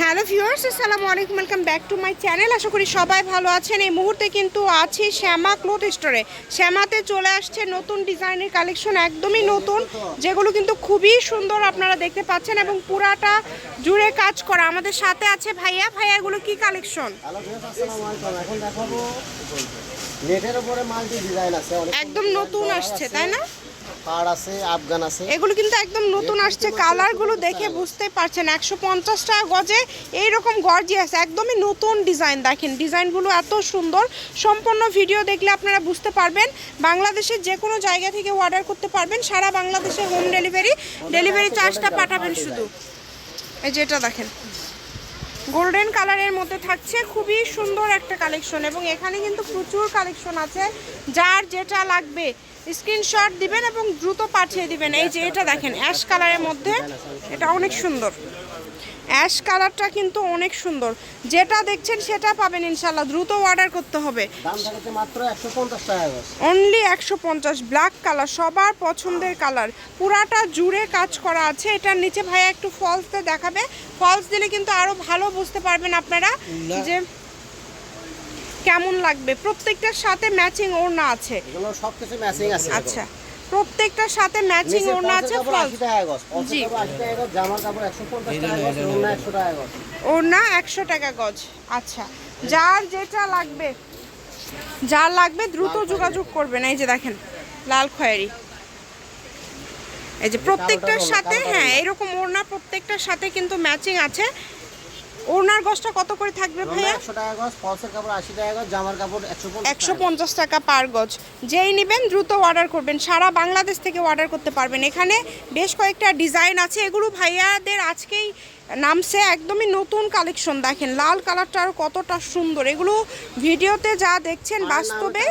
Hello viewers আসসালামু আলাইকুম welcome back to my channel. আশা করি সবাই ভালো আছেন। এই মুহূর্তে কিন্তু আছি শ্যামা ক্লোথ স্টোরে। শ্যামাতে চলে আসছে নতুন ডিজাইনের কালেকশন একদমই নতুন যেগুলো কিন্তু খুবই সুন্দর আপনারা দেখতে পাচ্ছেন এবং পুরাটা জুড়ে কাজ করা। আমাদের সাথে আছে ভাইয়া। ভাইয়া এগুলো কি কালেকশন? এখন দেখাবো নেটের উপরে মাল্টি ডিজাইন আছে একদম নতুন আসছে তাই না? পাড় আছে আফগান আছে। এগুলো কিন্তু একদম নতুন আসছে কালারগুলো দেখে বুঝতে পারছেন একশো পঞ্চাশ টাকা গজে এইরকম গর্জিয়াস একদমই নতুন ডিজাইন দেখেন। ডিজাইনগুলো এত সুন্দর সম্পূর্ণ ভিডিও দেখলে আপনারা বুঝতে পারবেন। বাংলাদেশের যে কোনো জায়গা থেকে অর্ডার করতে পারবেন সারা বাংলাদেশে হোম ডেলিভারি ডেলিভারি চার্জটা পাঠাবেন শুধু। এই যে এটা দেখেন। গোল্ডেন কালারের মধ্যে থাকছে খুবই সুন্দর একটা কালেকশন এবং এখানে কিন্তু প্রচুর কালেকশন আছে। যার যেটা লাগবে স্ক্রিনশট দিবেন এবং দ্রুত পাঠিয়ে দিবেন। এই যে এটা দেখেন অ্যাশ কালারের মধ্যে এটা অনেক সুন্দর। অ্যাশ কালারটা কিন্তু অনেক সুন্দর। যেটা দেখছেন সেটা পাবেন ইনশাল্লাহ দ্রুত অর্ডার করতে হবে। অনলি একশো পঞ্চাশ ব্ল্যাক কালার সবার পছন্দের কালার পুরাটা জুড়ে কাজ করা আছে। এটার নিচে ভাইয়া একটু ফলস দিয়ে দেখাবে। ফলস দিলে কিন্তু আরও ভালো বুঝতে পারবেন আপনারা যে কেমন লাগবে। প্রত্যেকটার সাথে ম্যাচিং ওড়না আছে। এগুলো সব কিছু ম্যাচিং আছে আচ্ছা। প্রত্যেকটার সাথে ম্যাচিং ওড়না আছে ফলস জি। ওড়না একশো টাকা গজ। আচ্ছা। যার যেটা লাগবে যার লাগবে দ্রুত যোগাযোগ করবেন। এই যে দেখেন লাল খয়েরি। এই যে প্রত্যেকটার সাথে হ্যাঁ এরকম ওড়না প্রত্যেকটার সাথে কিন্তু ম্যাচিং আছে। ওড়নার গজটা কত করে থাকবে ভাইয়া? একশো টাকা গজ ফলসের কাপড় আশি টাকা গজ জামার কাপড় একশো পঞ্চাশ একশো পঞ্চাশ টাকা পার গজ। যেই নেবেন দ্রুত অর্ডার করবেন। সারা বাংলাদেশ থেকে অর্ডার করতে পারবেন। এখানে বেশ কয়েকটা ডিজাইন আছে। এগুলো ভাইয়াদের আজকেই নামছে একদমই নতুন কালেকশন দেখেন। লাল কালারটা আর কতটা সুন্দর। এগুলো ভিডিওতে যা দেখছেন বাস্তবে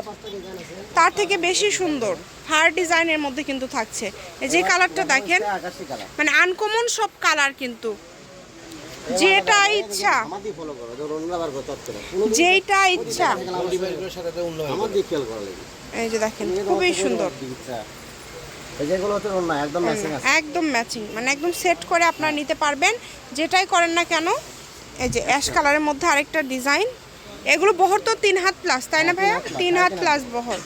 তার থেকে বেশি সুন্দর। হার ডিজাইনের মধ্যে কিন্তু থাকছে। এই যে কালারটা দেখেন মানে আনকমন সব কালার কিন্তু। যেটা ইচ্ছা। যেটা ইচ্ছা। এই যে দেখেন, খুবই সুন্দর। একদম ম্যাচিং মানে একদম সেট করে আপনারা নিতে পারবেন। যেটাই করেন না কেন, এই যে অ্যাশ কালারের মধ্যে আরেকটা ডিজাইন এগুলো বহর তো তিন হাত প্লাস তাই না ভাইয়া? তিন হাত প্লাস বহর।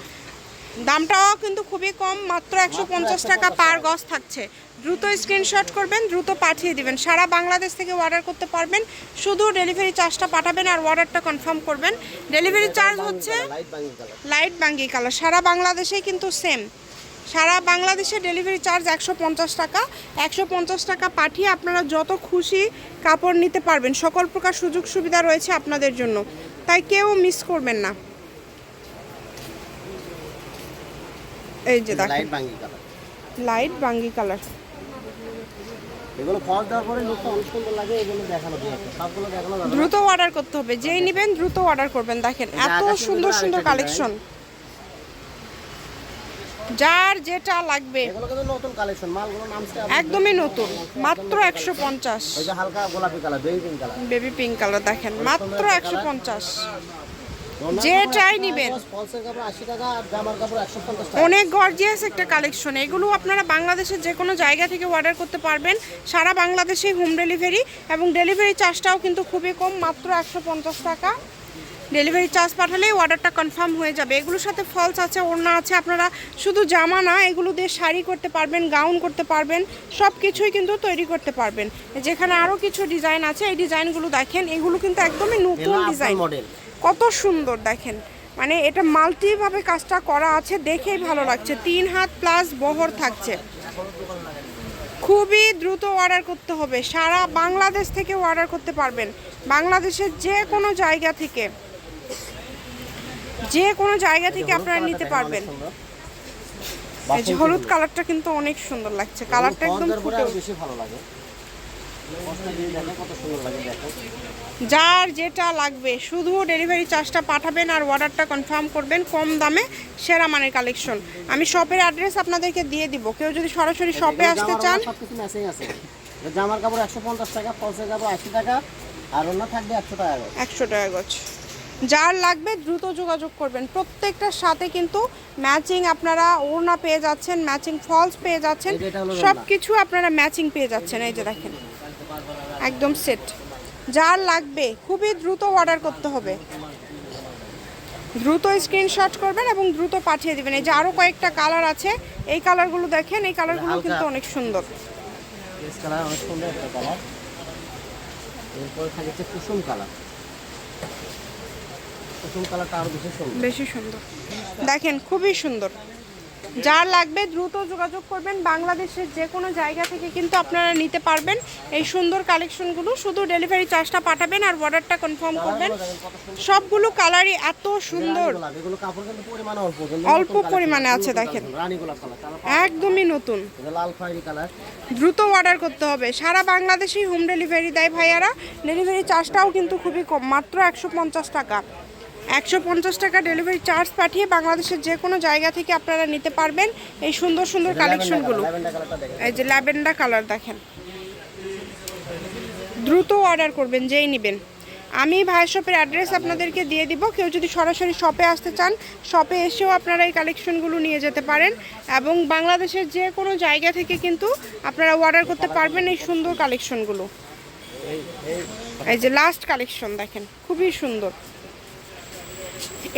দামটাও কিন্তু খুবই কম, মাত্র একশো পঞ্চাশ টাকা পার গজ থাকছে। দ্রুত স্ক্রিনশট করবেন, দ্রুত পাঠিয়ে দিবেন। সারা বাংলাদেশ থেকে অর্ডার করতে পারবেন। শুধু ডেলিভারি চার্জটা পাঠাবেন আর অর্ডারটা কনফার্ম করবেন। ডেলিভারি চার্জ হচ্ছে লাইট বাঙ্গি কালার সারা বাংলাদেশেই কিন্তু সেম সারা বাংলাদেশে ডেলিভারি চার্জ একশো পঞ্চাশ টাকা। একশো পঞ্চাশ টাকা পাঠিয়ে আপনারা যত খুশি কাপড় নিতে পারবেন। সকল প্রকার সুযোগ সুবিধা রয়েছে আপনাদের জন্য। তাই কেউ মিস করবেন না। এই যে দেখেন। লাইট বাঙ্গি কালার লাইট বাঙ্গি কালার এগুলো ফল দেওয়ার পরে লুকটা অনেক সুন্দর লাগে এগুলো দেখানো দিয়ে সবগুলো দেখানো দ্রুত অর্ডার করতে হবে। যেই নেবেন দ্রুত অর্ডার করবেন। দেখেন এত সুন্দর সুন্দর কালেকশন যার যেটা লাগবে। নতুন কালেকশন মালগুলো নামছে একদমই নতুন। মাত্র 150 ওই যে হালকা গোলাপি colour baby pink colour baby pink colour দেখেন। মাত্র 150 যে ট্রাই নেবেন। অনেক গর্জিয়াস একটা কালেকশন এগুলো আপনারা বাংলাদেশের যে কোনো জায়গা থেকে অর্ডার করতে পারবেন। সারা বাংলাদেশে হোম ডেলিভারি এবং ডেলিভারি চার্জটাও কিন্তু খুবই কম মাত্র একশো পঞ্চাশ টাকা। ডেলিভারি চার্জ পাঠালেই অর্ডারটা কনফার্ম হয়ে যাবে। এগুলোর সাথে ফলস আছে ওড়না আছে। আপনারা শুধু জামা না এগুলো দিয়ে শাড়ি করতে পারবেন গাউন করতে পারবেন সব কিছুই কিন্তু তৈরি করতে পারবেন। যেখানে আরও কিছু ডিজাইন আছে এই ডিজাইনগুলো দেখেন এগুলো কিন্তু একদমই নতুন ডিজাইন মডেল কত সুন্দর দেখেন। মানে এটা মাল্টিভাবে কাজটা করা আছে দেখেই ভালো লাগছে। তিন হাত প্লাস বহর থাকছে। খুবই দ্রুত অর্ডার করতে হবে। সারা বাংলাদেশ থেকে অর্ডার করতে পারবেন। বাংলাদেশের যে কোনো জায়গা থেকে। যে কোনো জায়গা থেকে আপনারা নিতে পারবেন। হলুদ কালারটা কিন্তু অনেক সুন্দর লাগছে। কালারটা একদম ফুটে উঠছে। বেশি ভালো লাগে। যার যেটা লাগবে শুধু ডেলিভারি চার্জটা পাঠাবেন আর অর্ডারটা কনফার্ম করবেন কম দামে সেরা মানের কালেকশন আমি শপের অ্যাড্রেস আপনাদেরকে দিয়ে দিব। কেউ যদি সরাসরি শপে আসতে চান জামার কাপড় একশো পঞ্চাশ টাকা ফলসের কাপড় আশি টাকা আর অন্য থাকবে একশো টাকা একশো টাকা গজ। যার লাগবে দ্রুত যোগাযোগ করবেন। প্রত্যেকটার সাথে কিন্তু ম্যাচিং আপনারা ওড়না পেয়ে যাচ্ছেন ম্যাচিং ফলস পেয়ে যাচ্ছেন সব কিছু আপনারা ম্যাচিং পেয়ে যাচ্ছেন। এই যে দেখেন। একদম সেট যার লাগবে খুবই দ্রুত অর্ডার করতে হবে। দ্রুত স্ক্রিনশট করবেন এবং দ্রুত পাঠিয়ে দেবেন। এই যে আরও কয়েকটা কালার আছে এই কালারগুলো দেখেন এই কালারগুলো কিন্তু অনেক সুন্দর। কুসুম কালার কুসুম কালারটা বেশি সুন্দর। দেখেন খুবই সুন্দর। যার লাগবে দ্রুত যোগাযোগ করবেন। বাংলাদেশের যে কোনো জায়গা থেকে কিন্তু আপনারা নিতে পারবেন। এই সুন্দর কালেকশনগুলো শুধু ডেলিভারি চার্জটা পাঠাবেন আর অর্ডারটা কনফার্ম করবেন। সবগুলো কালারই এত সুন্দর। অল্প পরিমাণে আছে, দেখেন। একদমই নতুন। দ্রুত অর্ডার করতে হবে। সারা বাংলাদেশেই হোম ডেলিভারি দেয় ভাইয়ারা। ডেলিভারি চার্জটাও কিন্তু খুবই কম, মাত্র একশো পঞ্চাশ টাকা। একশো পঞ্চাশ টাকা ডেলিভারি চার্জ পাঠিয়ে বাংলাদেশের যে কোনো জায়গা থেকে আপনারা নিতে পারবেন এই সুন্দর সুন্দর কালেকশনগুলো এই যে ল্যাভেন্ডার কালার দেখেন। দ্রুত অর্ডার করবেন যেই নেবেন। আমি ভাই শপের অ্যাড্রেস আপনাদেরকে দিয়ে দিব। কেউ যদি সরাসরি শপে আসতে চান শপে এসেও আপনারা এই কালেকশনগুলো নিয়ে যেতে পারেন এবং বাংলাদেশের যে কোনো জায়গা থেকে কিন্তু আপনারা অর্ডার করতে পারবেন এই সুন্দর কালেকশনগুলো এই যে লাস্ট কালেকশন দেখেন খুবই সুন্দর।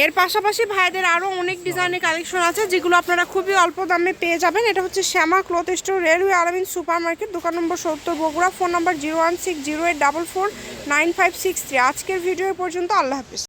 এর পাশাপাশি ভাইদের আরও অনেক ডিজাইনের কালেকশন আছে, যেগুলো আপনারা খুবই অল্প দামে পেয়ে যাবেন। এটা হচ্ছে Shyama cloth store railway Alamin super market দোকান নম্বর সত্তর, বগুড়া। ফোন নম্বর zero one six zero eight double four nine five six three আজকের ভিডিও পর্যন্ত আল্লাহ হাফিজ।